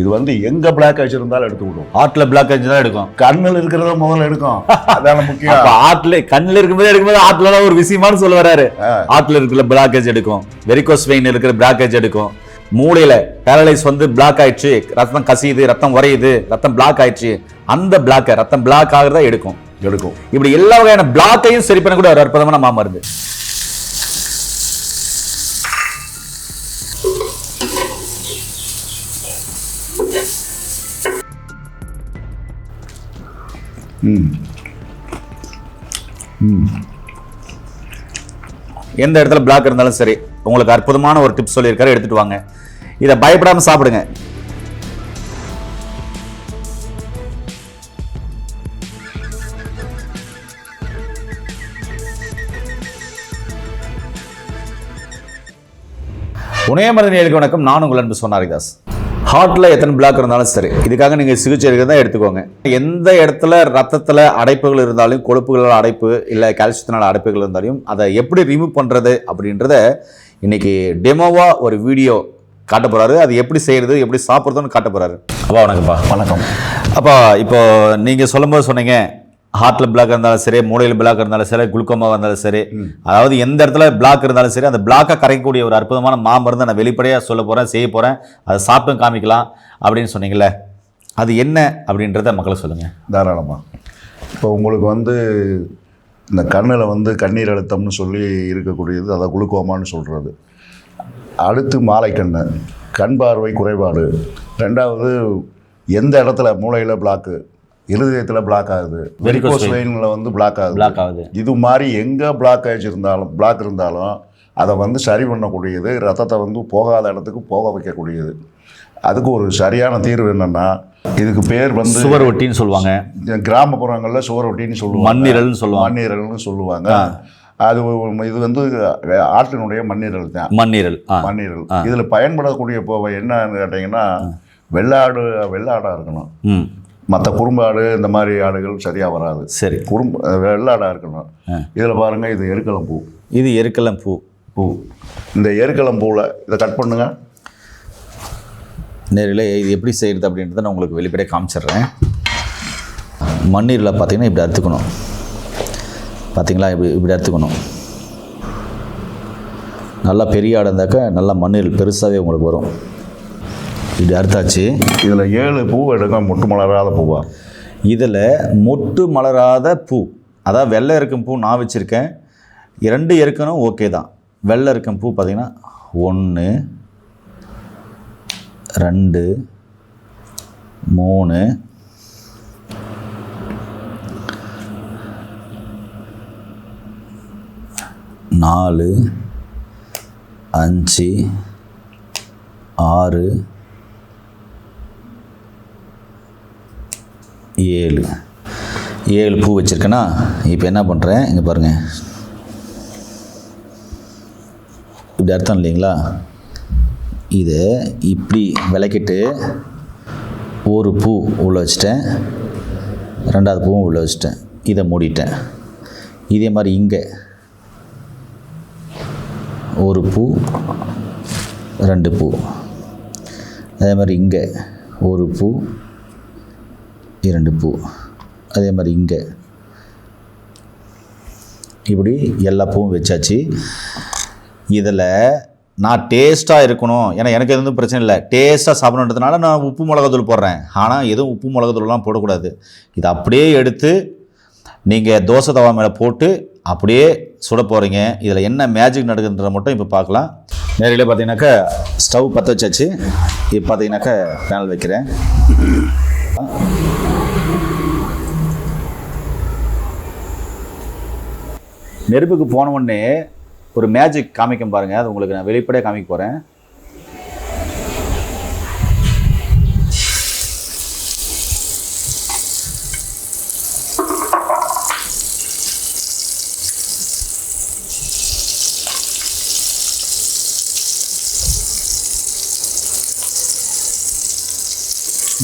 இது வந்து எங்க பிளாக் வச்சிருந்தாலும் எடுத்து விடும். ஹார்ட்ல பிளாக்கேஜ் தான் எடுக்கும். கண்ணில் இருக்கிறத முதல்ல எடுக்கும். அதான முக்கியம். ஆட்ல கண்ணுல இருக்கும்போது எடுக்கும்போது தான் ஒரு விஷயமானு சொல்ல வராரு. ஆட்ல இருக்கிற பிளாக்கேஜ் எடுக்கும். வெரிகோஸ் வெயின் இருக்கிற பிளாக்கேஜ் எடுக்கும். மூளையில பேரலைஸ் வந்து பிளாக் ஆயிடுச்சு. ரத்தம் கசியுது ரத்தம் உறையுது ரத்தம் பிளாக் ஆயிடுச்சு. அந்த பிளாக்க ரத்தம் பிளாக் ஆகுறதா எடுக்கும். எடுக்கும். இப்படி எல்லா வகையான பிளாக்கையும் சரி பண்ண கூட ஒரு அற்புதமான மாமருந்து. எந்த இடத்துல பிளாக் இருந்தாலும் சரி உங்களுக்கு அற்புதமான ஒரு டிப்ஸ் சொல்லியிருக்காரு எடுத்துட்டு வாங்க. இதை பயப்படாம சாப்பிடுங்க. உணயமருந்து நேருக்கு வணக்கம். நான் உங்கள் அன்பு சொன்னாரிதாஸ் ஹார்ட்ல எத்தனை பிளாக் இருந்தாலும் சரி. இதுக்காக நீங்க சிகிச்சை எடுக்கிறதா எடுத்துக்கோங்க. எந்த இடத்துல ரத்தத்துல அடைப்புகள் இருந்தாலும் கொழுப்புகளால் அடைப்பு இல்லை கால்சியத்தினால அடைப்புகள் இருந்தாலும் அதை எப்படி ரிமூவ் பண்றது அப்படின்றத இன்னைக்கு டெமோவா ஒரு வீடியோ காட்ட போறாரு. அது எப்படி செய்யறது எப்படி சாப்பிட்றதுன்னு காட்ட போறாரு. அப்பா வணக்கம்ப்பா. வணக்கம். அப்பா இப்போ நீங்க சொல்லும்போது சொன்னீங்க ஹார்ட்ல பிளாக் இருந்தாலும் சரி மூளையில் பிளாக் இருந்தாலும் சரி குளுக்கோமா இருந்தாலும் சரி அதாவது எந்த இடத்துல பிளாக் இருந்தாலும் சரி அந்த பிளாக்கை கரைக்கக்கூடிய ஒரு அற்புதமான மாமருந்து நான் வெளிப்படையாக சொல்ல போறேன் செய்ய போறேன். அதை சாப்பிட்டும் காமிக்கலாம் அப்படின்னு சொன்னீங்கல்ல அது என்ன அப்படின்றத மக்களுக்கு சொல்லுங்க. தாராளமாக இப்போ உங்களுக்கு வந்து இந்த கண்ணில் வந்து கண்ணீர் அழுத்தம்னு சொல்லி இருக்கக்கூடியது அதை குளுக்கோமான்னு சொல்கிறது அடுத்து மாலைக்கண்ணு கண் பார்வை குறைபாடு. ரெண்டாவது எந்த இடத்துல மூளையில் பிளாக்கு இருதயத்தில் பிளாக் ஆகுது. வெரிகோஸ் வெயினில் வந்து பிளாக் ஆகுது. பிளாக் ஆகுது. இது மாதிரி எங்கே பிளாக்கேஜ் இருந்தாலும் பிளாக் இருந்தாலும் அதை வந்து சரி பண்ணக்கூடியது ரத்தத்தை வந்து போகாத இடத்துக்கு போக வைக்கக்கூடியது. அதுக்கு ஒரு சரியான தீர்வு என்னென்னா இதுக்கு பேர் வந்து சுவர் ஒட்டின்னு சொல்லுவாங்க. கிராமப்புறங்களில் சுவரொட்டின்னு சொல்லுவாங்க. மண்ணீரல்னு சொல்லுவாங்க. மண்ணீரல்னு சொல்லுவாங்க. அது இது வந்து ஆட்டினுடைய மண்ணீரல் தான். மண்ணீரல் மண்ணீரல். இதில் பயன்படக்கூடிய போவை என்னன்னு கேட்டிங்கன்னா வெள்ளாடு வெள்ளாடாக இருக்கணும். மற்ற குறும்பாடு இந்த மாதிரி ஆடுகள் சரியாக வராது. சரி. குறும்பு வெள்ளாடாக இருக்கணும். இதில் பாருங்கள் இது எருக்களம் பூ. இது எருக்கலம் பூ. பூ. இந்த எருக்களம் பூவில் இதை கட் பண்ணுங்க. நேரில் இது எப்படி செய்கிறது அப்படின்றத நான் உங்களுக்கு வெளிப்படையாக காமிச்சிடுறேன். மண்ணீரில் பார்த்தீங்கன்னா இப்படி அறுத்துக்கணும். பார்த்தீங்களா? இப்படி இப்படி அறுத்துக்கணும். நல்லா பெரிய ஆடு இருந்தாக்கா நல்லா மண்ணீர் பெருசாகவே உங்களுக்கு வரும். இப்படி அறுத்தாச்சு இதில் ஏழு பூ எடுக்க மொட்டு மலராத பூவா? இதில் மொட்டு மலராத பூ. அதாவது வெள்ளை இருக்கும் பூ நான் வச்சுருக்கேன். இரண்டு இருக்கணும் ஓகே தான். வெள்ளை இருக்கும் பூ பார்த்தீங்கன்னா ஒன்று ரெண்டு மூணு நாலு அஞ்சு ஆறு ஏழு. ஏழு பூ வச்சுருக்கேன்னா இப்போ என்ன பண்ணுறேன் இங்கே பாருங்கள் இப்படி அர்த்தம் இல்லைங்களா? இதை இப்படி விளக்கிட்டு ஒரு பூ உள்ள வச்சிட்டேன். ரெண்டாவது பூவும் உள்ளே வச்சிட்டேன். இதை மூடிட்டேன். இதே மாதிரி இங்கே ஒரு பூ ரெண்டு பூ. அதே மாதிரி இங்கே ஒரு பூ இரண்டு பூ. அதே மாதிரி இங்கே. இப்படி எல்லா பூவும் வச்சாச்சு. இதில் நான் டேஸ்ட்டாக இருக்கணும். ஏன்னா எனக்கு எதுவும் பிரச்சனை இல்லை. டேஸ்ட்டாக சாப்பிடணுன்றதுனால நான் உப்பு மிளகாத்தூள் போடுறேன். ஆனால் எதுவும் உப்பு மிளகாத்தூள்லாம் போடக்கூடாது. இதை அப்படியே எடுத்து நீங்கள் தோசை தவா மேலே போட்டு அப்படியே சுட போகிறீங்க இதில் என்ன மேஜிக் நடக்குதுன்றத மட்டும் இப்போ பார்க்கலாம் நேரில் பார்த்தீங்கன்னாக்கா ஸ்டவ் பற்ற வச்சாச்சு. இப்போ பார்த்தீங்கன்னாக்கா பேனல் வைக்கிறேன். நெருப்புக்கு போன உடனே ஒரு மேஜிக் காமிக்கும் பாருங்க. அது உங்களுக்கு நான் வெளிப்படையாக காமிக்க போகிறேன்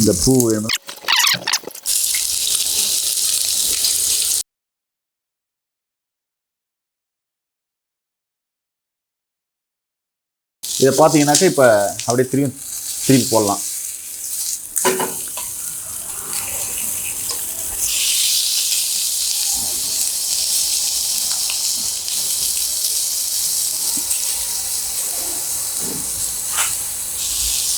இந்த பூ வேணும். இதை பார்த்தீங்கன்னாக்கா இப்போ அப்படியே திரும்பி திரும்பி போடலாம்.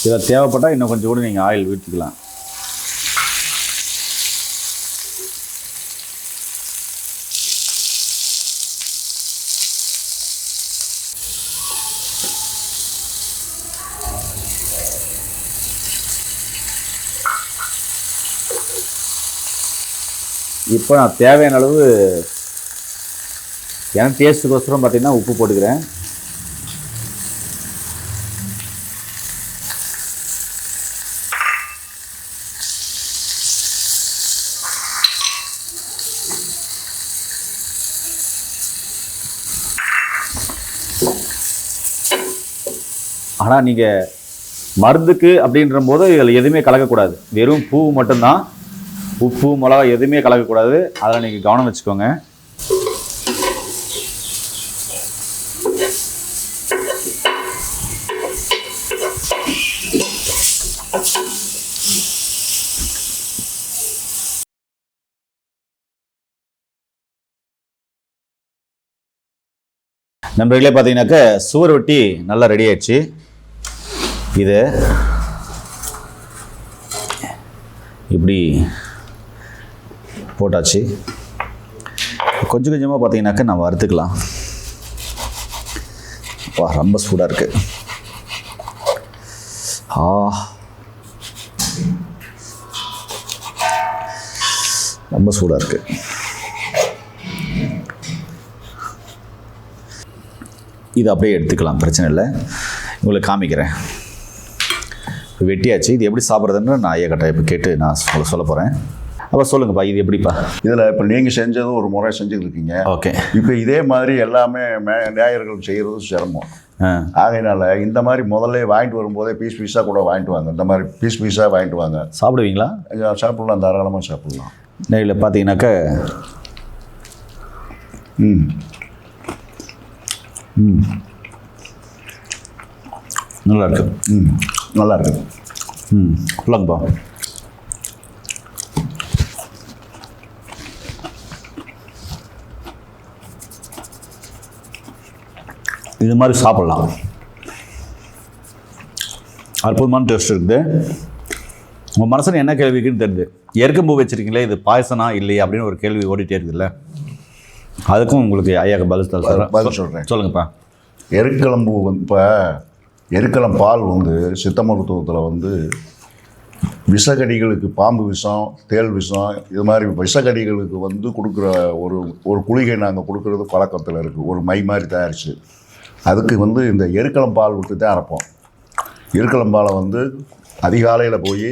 இதில் தேவைப்பட்டால் இன்னும் கொஞ்சம் கூட நீங்கள் ஆயில் ஊற்றிக்கலாம் இப்போ நான் தேவையான அளவு எனக்கு டேஸ்ட்டுக்கோசரம் பார்த்தீங்கன்னா உப்பு போட்டுக்கிறேன். ஆனால் நீங்கள் மருந்துக்கு அப்படின்ற போது இதில் எதுவுமே கலக்கக்கூடாது. வெறும் பூ மட்டும்தான். உப்பு மிளகா எதுவுமே கலக்கக்கூடாது. அதில் நீங்கள் கவனம் வச்சுக்கோங்க. நண்பர்களே பார்த்தீங்கன்னாக்க சுவர் வெட்டி நல்லா ரெடி ஆயிடுச்சு. இது இப்படி போட்டாச்சு. கொஞ்சம் கொஞ்சமாக பார்த்தீங்கன்னாக்க நான் வறுத்துக்கலாம். வா ரொம்ப சூடாக இருக்கு. ஆ. ரொம்ப சூடாக இருக்கு. இது அப்படியே எடுத்துக்கலாம் பிரச்சனை இல்லை. உங்களுக்கு காமிக்கிறேன். வெட்டியாச்சு. இது எப்படி சாப்பிட்றதுன்னு நான் ஐயா கட்ட இப்போ கேட்டு நான் சொல்ல சொல்ல போகிறேன் அப்போ சொல்லுங்கப்பா இது எப்படிப்பா? இதில் இப்போ நீங்கள் செஞ்சதும் ஒரு முறை செஞ்சுருக்கீங்க ஓகே. இப்போ இதே மாதிரி எல்லாமே மே நேயர்கள் செய்கிறது சிரமம். ஆகையினால இந்த மாதிரி முதல்ல வாங்கிட்டு வரும்போதே பீஸ் பீஸாக கூட வாங்கிட்டு வாங்க. இந்த மாதிரி பீஸ் பீஸாக வாங்கிட்டு வாங்க. சாப்பிடுவீங்களா? சாப்பிடலாம் தாராளமாக சாப்பிடலாம். நேரில் பார்த்தீங்கன்னாக்க ம். ம். நல்லா இருக்கு. ம். நல்லா இருக்குது ம். சொல்லுங்கப்பா. இது மாதிரி சாப்பிட்லாம். அற்புதமான டேஸ்ட் இருக்குது. உங்கள் மனசில் என்ன கேள்வி இருக்குன்னு தெரியுது. எருக்கம்பூ வச்சுருக்கீங்களே இது பாயசனா இல்லையா அப்படின்னு ஒரு கேள்வி ஓடிட்டே இருக்குதுல்ல. அதுக்கும் உங்களுக்கு ஐயாக்கு பதில் தர பதில் சொல்கிறேன் சொல்லுங்கப்பா. எருக்களம்பூ வந்து இப்போ எருக்களம் பால் வந்து சித்த மருத்துவத்தில் வந்து விஷக்கடிகளுக்கு பாம்பு விஷம் தேள் விஷம் இது மாதிரி விஷக்கடிகளுக்கு வந்து கொடுக்குற ஒரு ஒரு குளிகை நாங்கள் கொடுக்குறது பழக்கத்தில் இருக்குது ஒரு மை மாதிரி தயாரித்து அதுக்கு வந்து இந்த எருக்களம் பால் விட்டு தான் அரைப்போம். எருக்களம் பாலை வந்து அதிகாலையில் போய்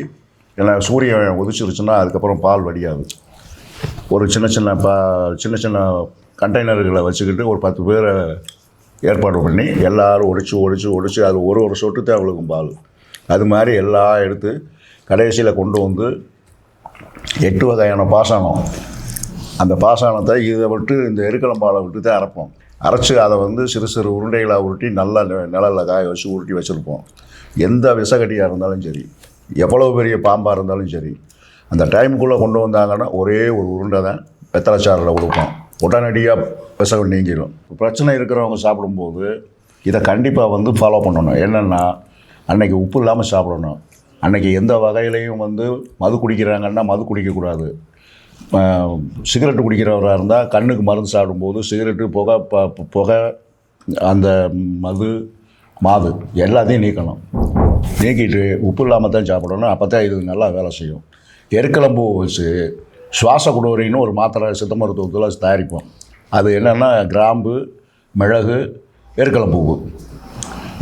ஏன்னா சூரியன் உதிச்சிருச்சுன்னா அதுக்கப்புறம் பால் வடியாது. ஒரு சின்ன சின்ன பா சின்ன சின்ன கண்டெய்னர்களை வச்சுக்கிட்டு ஒரு பத்து பேரை ஏற்பாடு பண்ணி எல்லோரும் ஒடிச்சு ஒடிச்சு ஒடிச்சு அது ஒரு ஒரு சொட்டு தான் அவளுக்கும் பால். அது மாதிரி எல்லாம் எடுத்து கடைசியில் கொண்டு வந்து எட்டு வகையான பாசானம். அந்த பாசானத்தை இதை விட்டு இந்த எருக்கலம்பாலை விட்டு தான் அரைப்போம். அரைச்சி அதை வந்து சிறு சிறு உருண்டைகளாக உருட்டி நல்லா நிழலில் காய வச்சு உருட்டி வச்சுருப்போம். எந்த விஷக்கடியாக இருந்தாலும் சரி எவ்வளோ பெரிய பாம்பாக இருந்தாலும் சரி அந்த டைமுக்குள்ளே கொண்டு வந்தாங்கன்னா ஒரே ஒரு உருண்டை தான் வெத்தலைச்சாரில் கொடுப்போம் உடனடியாக விசகம் நீங்கிடும் பிரச்சனை இருக்கிறவங்க சாப்பிடும்போது இதை கண்டிப்பாக வந்து ஃபாலோ பண்ணணும். என்னென்னா அன்னைக்கு உப்பு இல்லாமல் சாப்பிடணும். அன்னைக்கு எந்த வகையிலையும் வந்து மது குடிக்கிறாங்கன்னா மது குடிக்கக்கூடாது. சிகரெட்டு குடிக்கிறவராக இருந்தால் கண்ணுக்கு மருந்து சாப்பிடும்போது சிகரெட்டு புகை ப புகை அந்த மது மாது எல்லாத்தையும் நீக்கணும் நீக்கிட்டு உப்பு இல்லாமல் தான் சாப்பிடணும். அப்போ தான் இது நல்லா வேலை செய்யும். எருக்களம்பூ வச்சு சுவாச குடோரின்னு ஒரு மாத்திரை சித்த மருத்துவத்தில் தயாரிப்போம். அது என்னென்னா கிராம்பு மிளகு எருக்களம்பூவு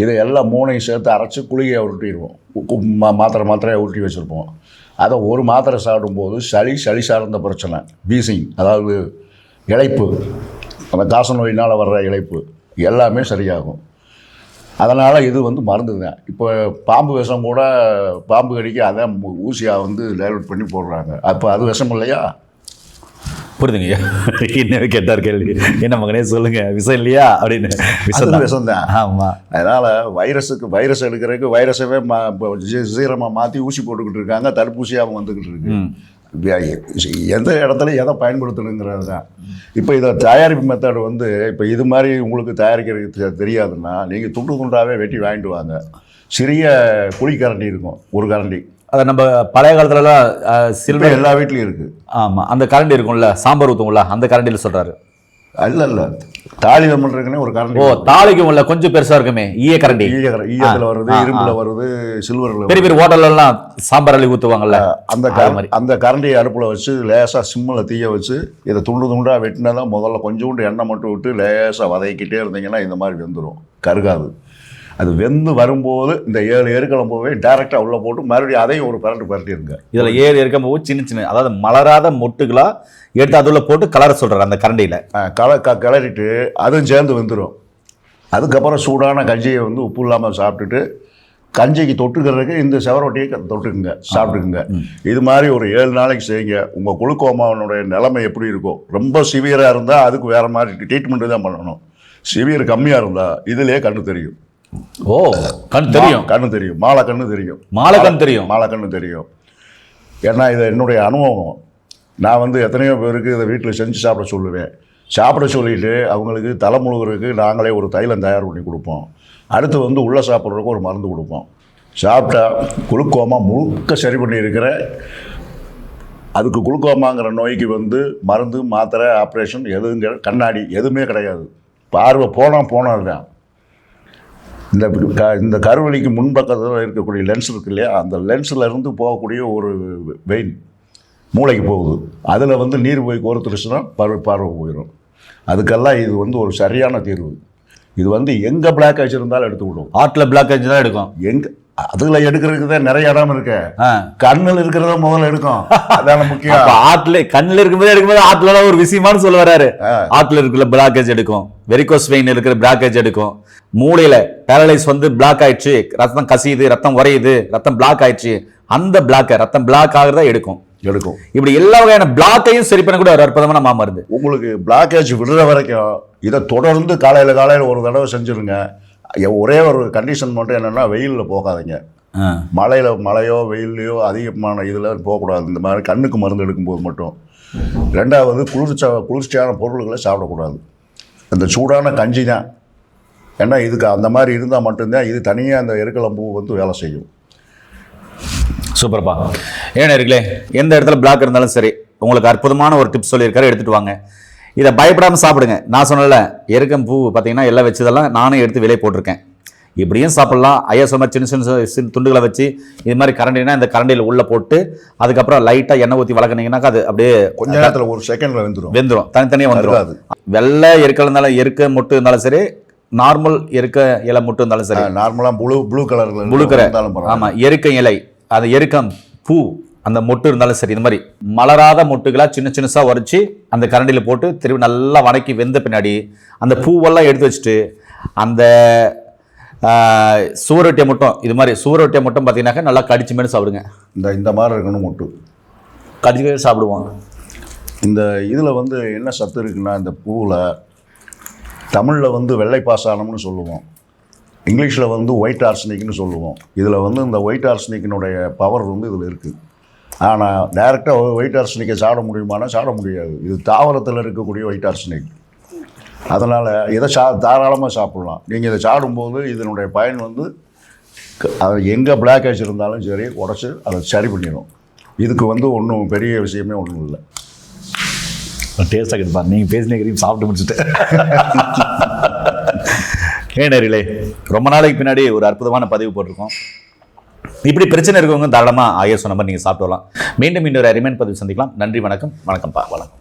இதை எல்லாம் மூணையும் சேர்த்து அரைச்சி குளிகையை உருட்டிடுவோம். மா மாத்திரை மாத்திரையை உருட்டி வச்சுருப்போம். அதை ஒரு மாத்திரை சாப்பிடும்போது சளி சளி சார்ந்த பிரச்சனை வீசிங் அதாவது இழைப்பு. அந்த காச நோயினால் வர்ற இழைப்பு எல்லாமே சரியாகும். அதனால் இது வந்து மருந்து தான். இப்போ பாம்பு விஷம் கூட பாம்பு கடிக்க அதான் ஊசியாக வந்து டைவர்ட் பண்ணி போடுறாங்க. அப்போ அது விஷம் இல்லையா? புரிதுங்க என்ன கேட்டார் கேள்வி. என்ன மகனே சொல்லுங்க. விஷம் இல்லையா? அப்படின்னு. விஷம் அது தான். விஷம்தான் ஆமா. அதனால் வைரஸுக்கு வைரஸ் எடுக்கிறதுக்கு வைரஸவே மா இப்போ சீ- சீரமா மாற்றி ஊசி போட்டுக்கிட்டு இருக்காங்க. தடுப்பூசியாக வந்துக்கிட்டு இருக்கு. எந்த இடத்துல எதை பயன்படுத்தணுங்கிறது தான். இப்போ இதை தயாரிப்பு மெத்தட் வந்து இப்போ இது மாதிரி உங்களுக்கு தயாரிக்கிறதுக்கு தெரியாதுன்னா நீங்கள் துண்டு துண்டாவே வெட்டி வாங்கிட்டு வாங்க. சிறிய குழி கரண்டி இருக்கும். ஒரு கரண்டி. அதை நம்ம பழைய காலத்துலலாம் சில்வர் எல்லா வீட்லேயும் இருக்குது ஆமா அந்த கரண்டி இருக்கும்ல சாம்பார் ஊற்றும்ல அந்த கரண்டியில் சொல்றாரு. அல்ல இல்ல தாளிதம் பண்ணுறதுக்குன்னே ஒரு கரண்டி ஓ தாளிக்கும் இல்ல கொஞ்சம் பெருசா இருக்குமே ஈய கரண்டி ஈய ஈயத்தில் வருது இரும்புல வருது சில்வரில் பெரிய பெரிய ஹோட்டல்ல எல்லாம் சாம்பார் அள்ளி ஊத்துவாங்கல்ல அந்த மாதிரி. அந்த கரண்டியை அடுப்பில் வச்சு லேசாக சிம்மில் தீய வச்சு இதை துண்டு துண்டாக வெட்டினா தான் முதல்ல கொஞ்சோண்டு எண்ணெய் மட்டும் விட்டு லேசாக வதக்கிட்டே இருந்தீங்கன்னா இந்த மாதிரி வெந்துடும் கருகாது. அது வெந்து வரும்போது இந்த ஏழு எருக்களம் போவே டேரெக்டாக உள்ளே போட்டு மறுபடியும் அதையும் ஒரு பரண்டு பரட்டிடுங்க இதுல ஏறி இருக்கும் போது சின்ன சின்ன அதாவது மலராத மொட்டுகளா எடுத்து அதுல போட்டு கலர சொல்றாரு அந்த கரண்டியில. கள க கிளறிட்டு அதுவும் சேர்ந்து வெந்துடும் அதுக்கப்புறம் சூடான கஞ்சியை வந்து உப்பு இல்லாமல் சாப்பிட்டுட்டு கஞ்சிக்கு தொட்டுக்கிறதுக்கு இந்த செவரொட்டியை தொட்டுக்குங்க சாப்பிட்டுக்குங்க. இது மாதிரி ஒரு ஏழு நாளைக்கு செய்யுங்க. உங்கள் குளுக்கோமாவனுடைய நிலைமை எப்படி இருக்கும் ரொம்ப சிவியராக இருந்தால் அதுக்கு வேறு மாதிரி ட்ரீட்மெண்ட்டு தான் பண்ணணும். சிவியர் கம்மியாக இருந்தால் இதிலே கண்ணு தெரியும். ஓ கண் தெரியும். கண்ணு தெரியும். மாலை கண்ணு தெரியும். மாலை கண் தெரியும். மாலை கண்ணு தெரியும். ஏன்னா இது என்னுடைய அனுபவம். நான் வந்து எத்தனையோ பேருக்கு இதை வீட்டில் செஞ்சு சாப்பிட சொல்லுவேன். சாப்பிட சொல்லிட்டு அவங்களுக்கு தலை முழுகிறதுக்கு நாங்களே ஒரு தைலம் தயார் பண்ணி கொடுப்போம். அடுத்து வந்து உள்ளே சாப்பிட்றதுக்கு ஒரு மருந்து கொடுப்போம். சாப்பிட்டா குளுக்கோமா முழுக்க சரி பண்ணியிருக்கிற அதுக்கு குளுக்கோமாங்கிற நோய்க்கு வந்து மருந்து மாத்திரை ஆப்ரேஷன் எதுங்க கண்ணாடி எதுவுமே கிடையாது. பார்வை போனால் போனது தான் இந்த க- இந்த கருவழிக்கு முன்பக்கத்தில் இருக்கக்கூடிய லென்ஸ் இருக்கு இல்லையா? அந்த லென்ஸில் இருந்து போகக்கூடிய ஒரு வெயின் மூளைக்கு போகுது. அதில் வந்து நீர் போய் கோர்த்துருச்சுன்னா பார்வை பார்வை போயிடும் அதுக்கெல்லாம் இது வந்து ஒரு சரியான தீர்வு. இது வந்து எங்கே பிளாக் இருந்தாலும் எடுத்து விடும் ஆட்ல பிளாக் தான் எடுக்கும். எங்க அதில் எடுக்கிறதுக்கு தான் நிறைய இடம் இருக்கு. கண்ணில் இருக்கிறத முதல்ல எடுக்கும். அதான முக்கியம். ஆட்ல கண்ணுல இருக்கும்போது எடுக்கும்போது தான் ஒரு விஷயமானு சொல்ல வராரு. ஆ. ஆட்ல இருக்கிற பிளாக்கேஜ் எடுக்கும். வெரிகோஸ் வெயின் இருக்கிற பிளாக்கேஜ் எடுக்கும். மூளையில பேரலைஸ் வந்து பிளாக் ஆயிடுச்சு. ரத்தம் கசியுது ரத்தம் உறையுது ரத்தம் பிளாக் ஆயிடுச்சு. அந்த பிளாக்க ரத்தம் பிளாக் ஆகிறதா எடுக்கும். எடுக்கும். இப்படி எல்லா வகையான பிளாக்கையும் சரி பண்ண கூட ஒரு அற்புதமான மாமருந்து உங்களுக்கு பிளாக்கேஜ் விடுற வரைக்கும் இதை தொடர்ந்து காலையில் காலையில் ஒரு தடவை செஞ்சுருங்க. ஒரே ஒரு கண்டிஷன் மட்டும் என்னென்னா வெயிலில் போகாதீங்க. மழையில் மழையோ வெயில்லையோ அதிகமான இதில் போகக்கூடாது. இந்த மாதிரி கண்ணுக்கு மருந்து எடுக்கும்போது மட்டும். ரெண்டாவது குளிர்ச்சா குளிர்ச்சியான பொருள்களை சாப்பிடக்கூடாது. அந்த சூடான கஞ்சி தான். ஏன்னா இதுக்கு அந்த மாதிரி இருந்தால் மட்டும்தான் இது தனியாக அந்த எருக்களம்பூ வந்து வேலை செய்யும். சூப்பர்ப்பா. ஏன்னா இருக்குல்லே எந்த இடத்துல பிளாக் இருந்தாலும் சரி உங்களுக்கு அற்புதமான ஒரு டிப்ஸ் சொல்லியிருக்காரு எடுத்துட்டு வாங்க. இதை பயப்படாமல் சாப்பிடுங்க. நான் சொன்னல எருக்கம் பூ பார்த்தீங்கன்னா எல்லாம் வச்சதெல்லாம் நானும் எடுத்து விலை போட்டிருக்கேன். இப்படியும் சாப்பிடலாம். ஐயா சொன்ன சின்ன சின்ன சின்ன துண்டுகளை வச்சு இது மாதிரி கரண்டினா இந்த கரண்டியில் உள்ளே போட்டு அதுக்கப்புறம் லைட்டாக எண்ணெய் ஊற்றி வளர்க்குனீங்கன்னாக்கா அது அப்படியே கொஞ்ச நேரத்தில் ஒரு செகண்டில் வெந்துடும் வெந்துடும் தனித்தனியாக வந்துடும் இருக்காது வெள்ளை எருக்க இருந்தாலும் எருக்க மொட்டு இருந்தாலும் சரி நார்மல் எருக்க இலை மொட்டு இருந்தாலும் சரி. நார்மலாக ப்ளூ ப்ளூ கலரில் முழு கரை. இருந்தாலும் பரவாயில்ல. ஆமா எருக்க இலை அந்த எருக்கம் பூ அந்த மொட்டு இருந்தாலும் சரி இந்த மாதிரி மலராத மொட்டுகளா சின்ன சின்னசா உரைச்சி அந்த கரண்டியில போட்டு திரும்பி நல்லா வணக்கி வெந்த பின்னாடி அந்த பூவெல்லாம் எடுத்து வச்சுட்டு அந்த சூரொட்டியை மட்டும் இது மாதிரி சூரொட்டியை மட்டும் பார்த்தீங்கன்னாக்கா நல்லா கடிச்சு மேலே சாப்பிடுங்க. இந்த இந்த மாதிரி இருக்கணும் மொட்டு. கடிச்சு சாப்பிடுவோம் இந்த இதில் வந்து என்ன சத்து இருக்குன்னா இந்த பூவில் தமிழில் வந்து வெள்ளை பாசானம்னு சொல்லுவோம். இங்கிலீஷில் வந்து ஒயிட் ஆர்சனிக்னு சொல்லுவோம். இதில் வந்து இந்த ஒயிட் ஆர்சனிக்கினுடைய பவர் வந்து இதில் இருக்குது ஆனால் டைரெக்டாக ஒயிட் ஆர்சனிக்கை சாப்பிட முடியுமானா சாப்பிட முடியாது. இது தாவரத்தில் இருக்கக்கூடிய ஒயிட் ஆர்சனிக் அதனால் இதை சா தாராளமாக சாப்பிட்லாம். நீங்கள் இதை சாப்பிடும்போது இதனுடைய பயன் வந்து அது எங்கே பிளாக் ஆச்சு இருந்தாலும் சரி உடச்சி அதை சரி பண்ணிடும் இதுக்கு வந்து ஒன்றும் பெரிய விஷயமே ஒன்றும் இல்லை. டேஸ்ட்டாக கிடைப்பா நீங்கள் பேசினீங்க சாப்பிட்டு முடிச்சுட்டு. ஏனரிலே ரொம்ப நாளைக்கு பின்னாடி ஒரு அற்புதமான பதிவு போட்டிருக்கோம். இப்படி பிரச்சனை இருக்கவங்க தாராளமாக ஐயா சொன்ன மாதிரி நீங்கள் சாப்பிட்டு வரலாம். மீண்டும் இன்னொரு அருமையான பதிவு சந்திக்கலாம். நன்றி வணக்கம். வணக்கம் பா வணக்கம்.